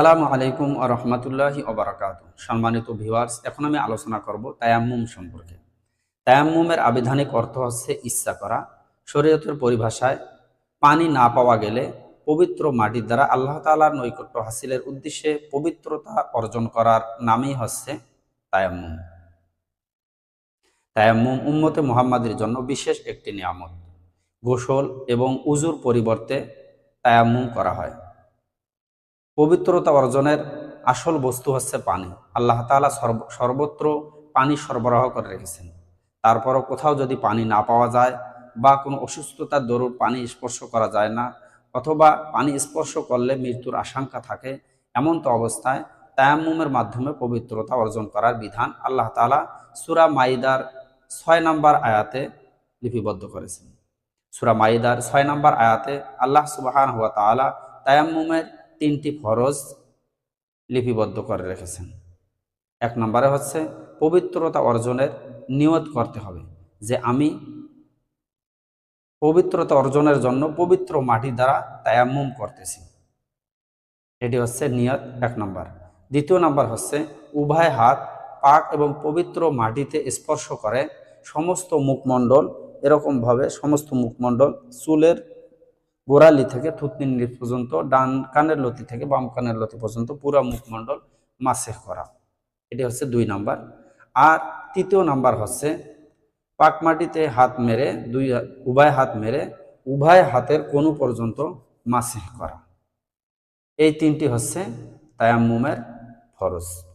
আসসালামু আলাইকুম রহমতুল্লাহি ওবরাকাত সম্মানিত ভিউয়ার্স, এখন আমি আলোচনা করব তায়াম্মুম সম্পর্কে। তায়াম্মুমের আবিধানিক অর্থ হচ্ছে ইচ্ছা করা, শরীয়তের পরিভাষায় পানি না পাওয়া গেলে পবিত্র মাটির দ্বারা আল্লাহ তাআলার নৈকট্য হাসিলের উদ্দেশ্যে পবিত্রতা অর্জন করার নামই হচ্ছে তায়াম্মুম। তায়াম্মুম উম্মতে মুহাম্মাদের জন্য বিশেষ একটি নিয়ামত। গোসল এবং উজুর পরিবর্তে তায়াম্মুম করা হয়। পবিত্রতা অর্জনের আসল বস্তু হচ্ছে পানি। আল্লাহ সর্ব- সর্বত্র পানি সরবরাহ করে রেখেছেন। তারপরও কোথাও যদি পানি না পাওয়া যায় বা কোনো অসুস্থতার দরুন পানি স্পর্শ করা যায় না অথবা পানি স্পর্শ করলে মৃত্যুর আশঙ্কা থাকে, এমন তো অবস্থায় তায়াম্মুমের মাধ্যমে পবিত্রতা অর্জন করার বিধান আল্লাহ তাআলা সুরা মাইদার ছয় নম্বর আয়াতে লিপিবদ্ধ করেছেন। সুরা মাইদার ছয় নম্বর আয়াতে আল্লাহ সুবাহান তাআলা তায়াম্মুমের তিনটি ফরজ লিপিবদ্ধ করে রেখেছেন। এক নম্বরে হচ্ছে পবিত্রতা অর্জনের নিয়ত করতে হবে যে আমি পবিত্রতা অর্জনের জন্য পবিত্র মাটি দ্বারা তায়াম্মুম করতেছি। এটি হচ্ছে নিয়ত এক নম্বর। দ্বিতীয় নম্বর হচ্ছে উভয় হাত পাক এবং পবিত্র মাটিতে স্পর্শ করে সমস্ত মুখমণ্ডল, এরকমভাবে সমস্ত মুখমণ্ডল, চুলের গোড়ালি থেকে থুতনির নিচ পর্যন্ত, ডান কানের লতি থেকে বাম কানের লতি পর্যন্ত পুরো মুখমণ্ডল মাসেহ করা। এটি হচ্ছে দুই নাম্বার। আর তৃতীয় নাম্বার হচ্ছে, পাক মাটিতে হাত মেরে, দুই উভয় হাত মেরে, উভয় হাতের কোনো পর্যন্ত মাসেহ করা। এই তিনটি হচ্ছে তায়াম্মুমের ফরজ।